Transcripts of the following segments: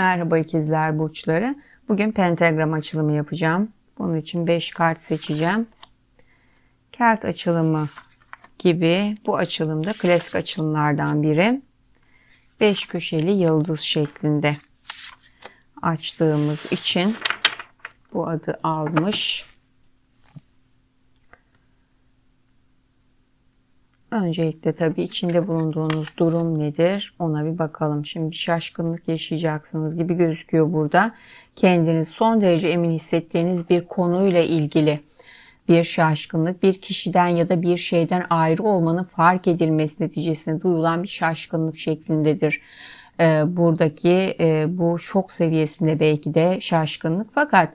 Merhaba ikizler burçları. Bugün pentagram açılımı yapacağım. Bunun için 5 kart seçeceğim. Kelt açılımı gibi bu açılımda klasik açılımlardan biri. 5 köşeli yıldız şeklinde açtığımız için bu adı almış. Öncelikle tabii içinde bulunduğunuz durum nedir ona bir bakalım. Şimdi şaşkınlık yaşayacaksınız gibi gözüküyor burada. Kendiniz son derece emin hissettiğiniz bir konuyla ilgili bir şaşkınlık, bir kişiden ya da bir şeyden ayrı olmanın fark edilmesi neticesinde duyulan bir şaşkınlık şeklindedir. Ee, buradaki e, bu şok seviyesinde belki de şaşkınlık fakat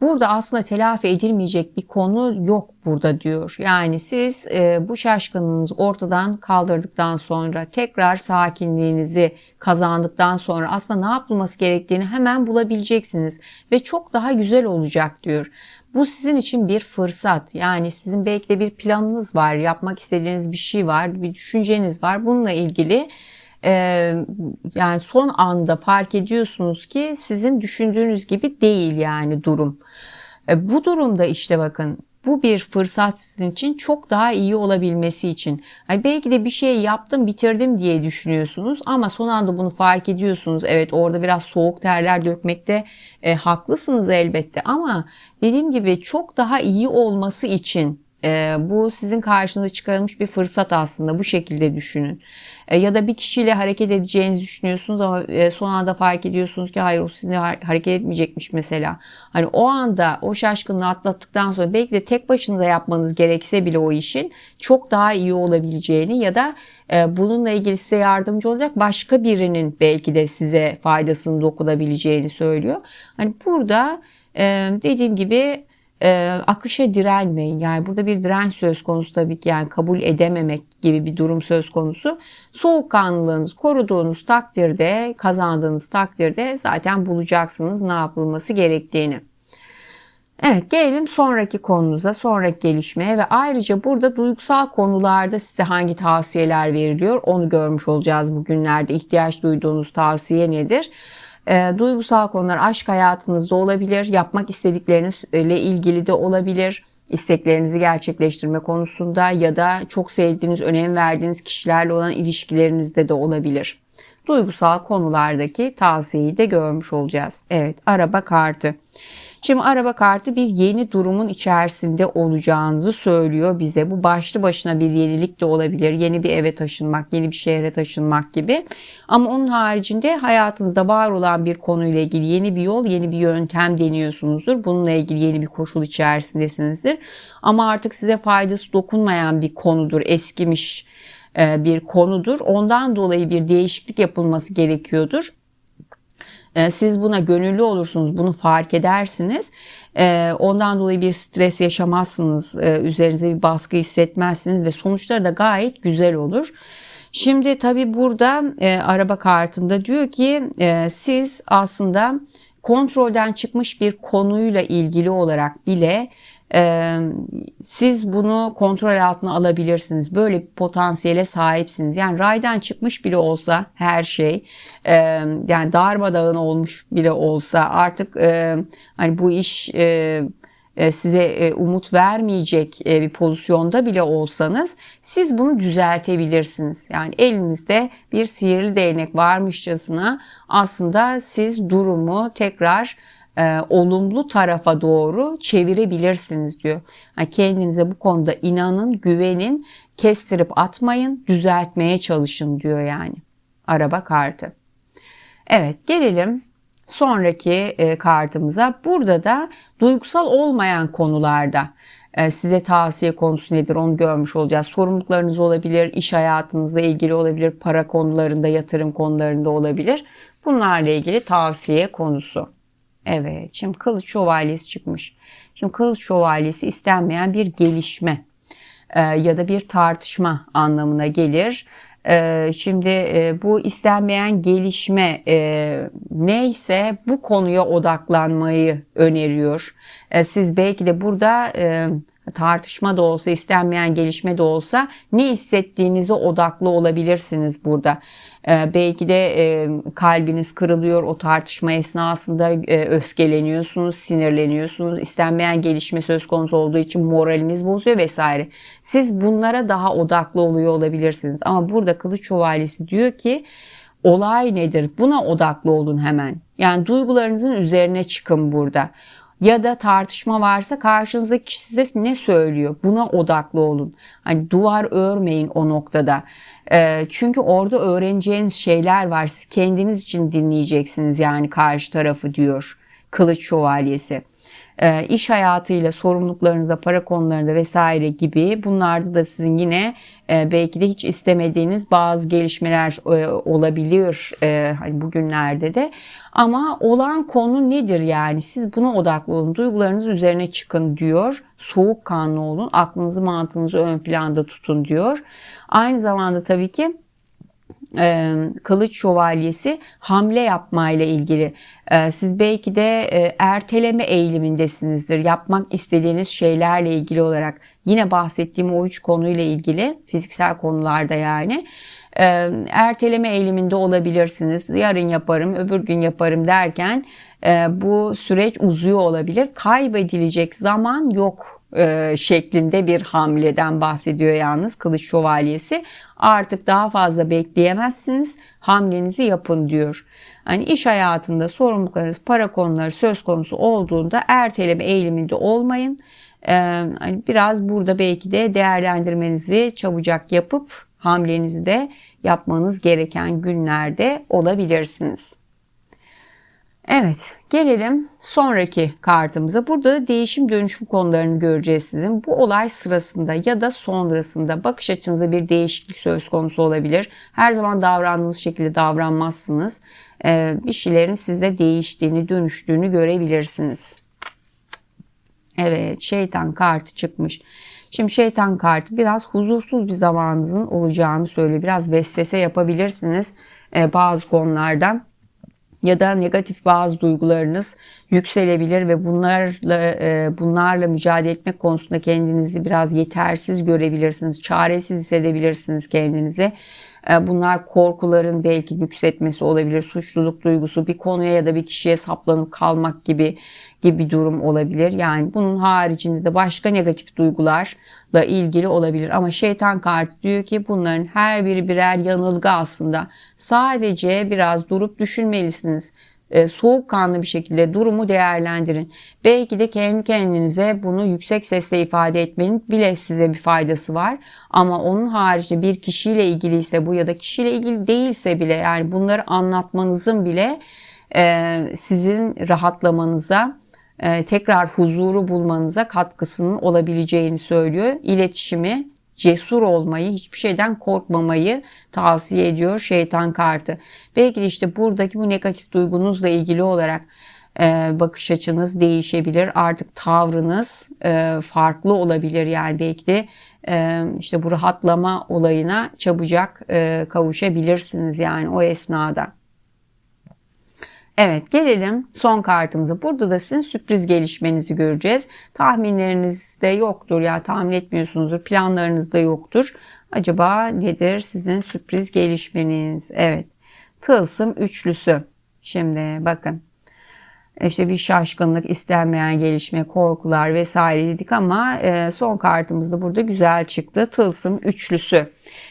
Burada aslında telafi edilmeyecek bir konu yok burada diyor. Yani siz e, bu şaşkınlığınızı ortadan kaldırdıktan sonra tekrar sakinliğinizi kazandıktan sonra aslında ne yapılması gerektiğini hemen bulabileceksiniz ve çok daha güzel olacak diyor. Bu sizin için bir fırsat. Yani sizin belki de bir planınız var, yapmak istediğiniz bir şey var, bir düşünceniz var. Bununla ilgili ee, yani son anda fark ediyorsunuz ki sizin düşündüğünüz gibi değil yani durum. E, bu durumda işte bakın bu bir fırsat sizin için çok daha iyi olabilmesi için. Yani belki de bir şey yaptım bitirdim diye düşünüyorsunuz ama son anda bunu fark ediyorsunuz. Evet orada biraz soğuk terler dökmekte e, haklısınız elbette ama dediğim gibi çok daha iyi olması için e, bu sizin karşınıza çıkarılmış bir fırsat aslında bu şekilde düşünün. E, ya da bir kişiyle hareket edeceğinizi düşünüyorsunuz ama e, son anda fark ediyorsunuz ki hayır o sizinle hareket etmeyecekmiş mesela. Hani o anda o şaşkınlığı atlattıktan sonra belki de tek başınıza yapmanız gerekse bile o işin çok daha iyi olabileceğini ya da e, bununla ilgili size yardımcı olacak başka birinin belki de size faydasını dokunabileceğini söylüyor. Hani burada e, dediğim gibi e, akışa direnmeyin. Yani burada bir direnç söz konusu tabii ki yani kabul edememek gibi bir durum söz konusu. Soğukkanlılığınızı koruduğunuz takdirde, kazandığınız takdirde zaten bulacaksınız ne yapılması gerektiğini. Evet gelelim sonraki konunuza, sonraki gelişmeye ve ayrıca burada duygusal konularda size hangi tavsiyeler veriliyor onu görmüş olacağız bugünlerde. ihtiyaç duyduğunuz tavsiye nedir? E, duygusal konular aşk hayatınızda olabilir, yapmak istediklerinizle ilgili de olabilir isteklerinizi gerçekleştirme konusunda ya da çok sevdiğiniz, önem verdiğiniz kişilerle olan ilişkilerinizde de olabilir. Duygusal konulardaki tavsiyeyi de görmüş olacağız. Evet, araba kartı. Şimdi araba kartı bir yeni durumun içerisinde olacağınızı söylüyor bize. Bu başlı başına bir yenilik de olabilir. Yeni bir eve taşınmak, yeni bir şehre taşınmak gibi. Ama onun haricinde hayatınızda var olan bir konuyla ilgili yeni bir yol, yeni bir yöntem deniyorsunuzdur. Bununla ilgili yeni bir koşul içerisindesinizdir. Ama artık size faydası dokunmayan bir konudur, eskimiş e, bir konudur. Ondan dolayı bir değişiklik yapılması gerekiyordur. Ee, siz buna gönüllü olursunuz, bunu fark edersiniz. Ee, ondan dolayı bir stres yaşamazsınız, ee, üzerinize bir baskı hissetmezsiniz ve sonuçları da gayet güzel olur. Şimdi tabi burada e, araba kartında diyor ki e, siz aslında kontrolden çıkmış bir konuyla ilgili olarak bile ee, siz bunu kontrol altına alabilirsiniz. Böyle bir potansiyele sahipsiniz. Yani raydan çıkmış bile olsa her şey e, yani darmadağın olmuş bile olsa artık e, hani bu iş e, e size umut vermeyecek bir pozisyonda bile olsanız siz bunu düzeltebilirsiniz. Yani elinizde bir sihirli değnek varmışçasına aslında siz durumu tekrar e, olumlu tarafa doğru çevirebilirsiniz diyor. Yani kendinize bu konuda inanın, güvenin, kestirip atmayın, düzeltmeye çalışın diyor yani. Araba kartı. Evet gelelim sonraki e, kartımıza. Burada da duygusal olmayan konularda e, size tavsiye konusu nedir onu görmüş olacağız. Sorumluluklarınız olabilir, iş hayatınızla ilgili olabilir, para konularında, yatırım konularında olabilir. Bunlarla ilgili tavsiye konusu. Evet şimdi kılıç şövalyesi çıkmış. Şimdi kılıç şövalyesi istenmeyen bir gelişme e, ya da bir tartışma anlamına gelir. E, şimdi e, bu istenmeyen gelişme e, neyse bu konuya odaklanmayı öneriyor. E, siz belki de burada... E, tartışma da olsa, istenmeyen gelişme de olsa ne hissettiğinize odaklı olabilirsiniz burada. Ee, belki de e, kalbiniz kırılıyor o tartışma esnasında e, öfkeleniyorsunuz, sinirleniyorsunuz. İstenmeyen gelişme söz konusu olduğu için moraliniz bozuyor vesaire. Siz bunlara daha odaklı oluyor olabilirsiniz. Ama burada Kılıç Şövalyesi diyor ki olay nedir? Buna odaklı olun hemen. Yani duygularınızın üzerine çıkın burada ya da tartışma varsa karşınızdaki kişi size ne söylüyor? Buna odaklı olun. Hani duvar örmeyin o noktada. E, çünkü orada öğreneceğiniz şeyler var. Siz kendiniz için dinleyeceksiniz yani karşı tarafı diyor Kılıç Şövalyesi e, iş hayatıyla sorumluluklarınızda, para konularında vesaire gibi bunlarda da sizin yine e, belki de hiç istemediğiniz bazı gelişmeler e, olabiliyor e, hani bugünlerde de. Ama olan konu nedir yani? Siz buna odaklı olun, duygularınız üzerine çıkın diyor. Soğukkanlı olun, aklınızı mantığınızı ön planda tutun diyor. Aynı zamanda tabii ki e, kılıç şövalyesi hamle yapmayla ilgili. E, siz belki de e, erteleme eğilimindesinizdir. Yapmak istediğiniz şeylerle ilgili olarak yine bahsettiğim o üç konuyla ilgili fiziksel konularda yani e, erteleme eğiliminde olabilirsiniz. Yarın yaparım, öbür gün yaparım derken e, bu süreç uzuyor olabilir. Kaybedilecek zaman yok e, şeklinde bir hamleden bahsediyor yalnız Kılıç Şövalyesi. Artık daha fazla bekleyemezsiniz. Hamlenizi yapın diyor. Hani iş hayatında sorumluluklarınız, para konuları söz konusu olduğunda erteleme eğiliminde olmayın. Ee, hani biraz burada belki de değerlendirmenizi çabucak yapıp hamlenizi de yapmanız gereken günlerde olabilirsiniz. Evet gelelim sonraki kartımıza. Burada da değişim dönüşüm konularını göreceğiz sizin. Bu olay sırasında ya da sonrasında bakış açınızda bir değişiklik söz konusu olabilir. Her zaman davrandığınız şekilde davranmazsınız. Ee, bir şeylerin sizde değiştiğini, dönüştüğünü görebilirsiniz. Evet şeytan kartı çıkmış. Şimdi şeytan kartı biraz huzursuz bir zamanınızın olacağını söylüyor. Biraz vesvese yapabilirsiniz e, bazı konulardan ya da negatif bazı duygularınız yükselebilir ve bunlarla e, bunlarla mücadele etmek konusunda kendinizi biraz yetersiz görebilirsiniz. Çaresiz hissedebilirsiniz kendinizi. E, bunlar korkuların belki yükseltmesi olabilir. Suçluluk duygusu, bir konuya ya da bir kişiye saplanıp kalmak gibi gibi bir durum olabilir. Yani bunun haricinde de başka negatif duygularla ilgili olabilir. Ama şeytan kartı diyor ki bunların her biri birer yanılgı aslında. Sadece biraz durup düşünmelisiniz e, soğukkanlı bir şekilde durumu değerlendirin. Belki de kendi kendinize bunu yüksek sesle ifade etmenin bile size bir faydası var. Ama onun haricinde bir kişiyle ilgiliyse bu ya da kişiyle ilgili değilse bile yani bunları anlatmanızın bile e, sizin rahatlamanıza e, tekrar huzuru bulmanıza katkısının olabileceğini söylüyor. İletişimi cesur olmayı, hiçbir şeyden korkmamayı tavsiye ediyor şeytan kartı. Belki de işte buradaki bu negatif duygunuzla ilgili olarak e, bakış açınız değişebilir. Artık tavrınız e, farklı olabilir. Yani belki de e, işte bu rahatlama olayına çabucak kavuşabilirsiniz yani o esnada. Evet gelelim son kartımıza. Burada da sizin sürpriz gelişmenizi göreceğiz. Tahminlerinizde yoktur ya yani tahmin etmiyorsunuzdur. Planlarınızda yoktur. Acaba nedir sizin sürpriz gelişmeniz? Evet. Tılsım üçlüsü. Şimdi bakın. İşte bir şaşkınlık, istenmeyen gelişme, korkular vesaire dedik ama e, son kartımızda burada güzel çıktı. Tılsım üçlüsü.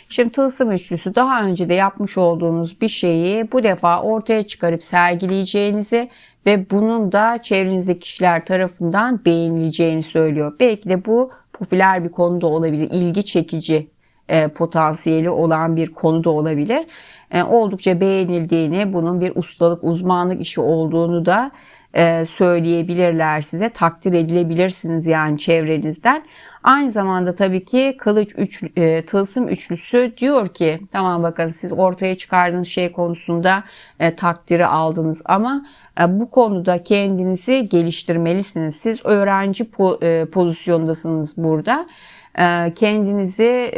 Şimdi tılsım üçlüsü daha önce de yapmış olduğunuz bir şeyi bu defa ortaya çıkarıp sergileyeceğinizi ve bunun da çevrenizdeki kişiler tarafından beğenileceğini söylüyor. Belki de bu popüler bir konu da olabilir, ilgi çekici e, potansiyeli olan bir konu da olabilir. E, oldukça beğenildiğini, bunun bir ustalık, uzmanlık işi olduğunu da e, söyleyebilirler size. Takdir edilebilirsiniz yani çevrenizden. Aynı zamanda tabii ki kılıç üç, e, tılsım üçlüsü diyor ki tamam bakın siz ortaya çıkardığınız şey konusunda e, takdiri aldınız ama e, bu konuda kendinizi geliştirmelisiniz. Siz öğrenci po, e, pozisyondasınız burada kendinizi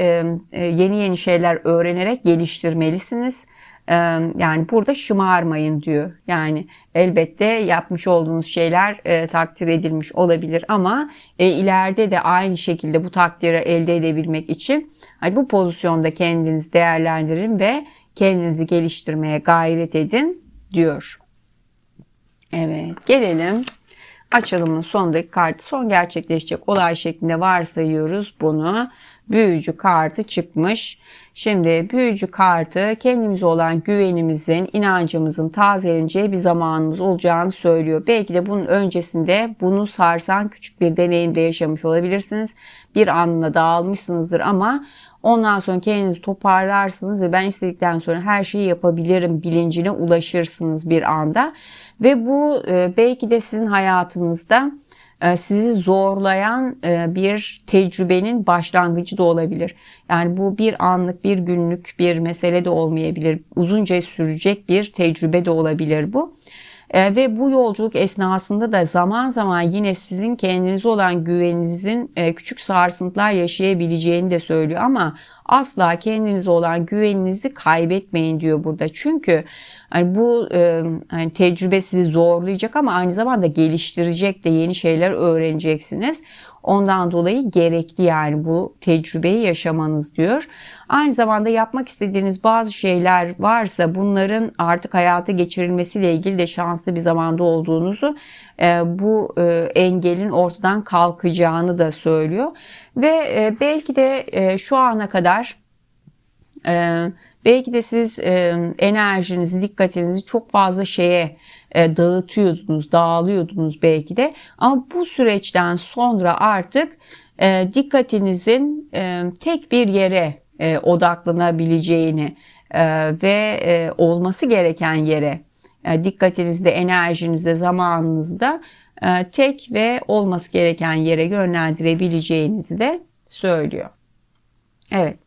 yeni yeni şeyler öğrenerek geliştirmelisiniz. Ee, yani burada şımarmayın diyor. Yani elbette yapmış olduğunuz şeyler e, takdir edilmiş olabilir ama e, ileride de aynı şekilde bu takdiri elde edebilmek için hani bu pozisyonda kendinizi değerlendirin ve kendinizi geliştirmeye gayret edin diyor. Evet gelelim açılımın sondaki kartı son gerçekleşecek olay şeklinde varsayıyoruz bunu. Büyücü kartı çıkmış. Şimdi büyücü kartı kendimize olan güvenimizin, inancımızın tazeleneceği bir zamanımız olacağını söylüyor. Belki de bunun öncesinde bunu sarsan küçük bir deneyimde yaşamış olabilirsiniz. Bir anla dağılmışsınızdır ama ondan sonra kendinizi toparlarsınız ve ben istedikten sonra her şeyi yapabilirim bilincine ulaşırsınız bir anda. Ve bu e, belki de sizin hayatınızda e, sizi zorlayan e, bir tecrübenin başlangıcı da olabilir. Yani bu bir anlık, bir günlük bir mesele de olmayabilir. Uzunca sürecek bir tecrübe de olabilir bu. E, ve bu yolculuk esnasında da zaman zaman yine sizin kendinize olan güveninizin küçük sarsıntılar yaşayabileceğini de söylüyor. Ama asla kendinize olan güveninizi kaybetmeyin diyor burada. Çünkü hani bu e, hani tecrübe sizi zorlayacak ama aynı zamanda geliştirecek de yeni şeyler öğreneceksiniz. Ondan dolayı gerekli yani bu tecrübeyi yaşamanız diyor. Aynı zamanda yapmak istediğiniz bazı şeyler varsa bunların artık hayata geçirilmesiyle ilgili de şanslı bir zamanda olduğunuzu e, bu e, engelin ortadan kalkacağını da söylüyor. Ve e, belki de şu ana kadar e, belki de siz e, enerjinizi, dikkatinizi çok fazla şeye e, dağıtıyordunuz, dağılıyordunuz belki de. Ama bu süreçten sonra artık e, dikkatinizin e, tek bir yere e, odaklanabileceğini e, ve e, olması gereken yere e, dikkatinizde, enerjinizde, zamanınızda e, tek ve olması gereken yere yönlendirebileceğinizi de söylüyor. Evet.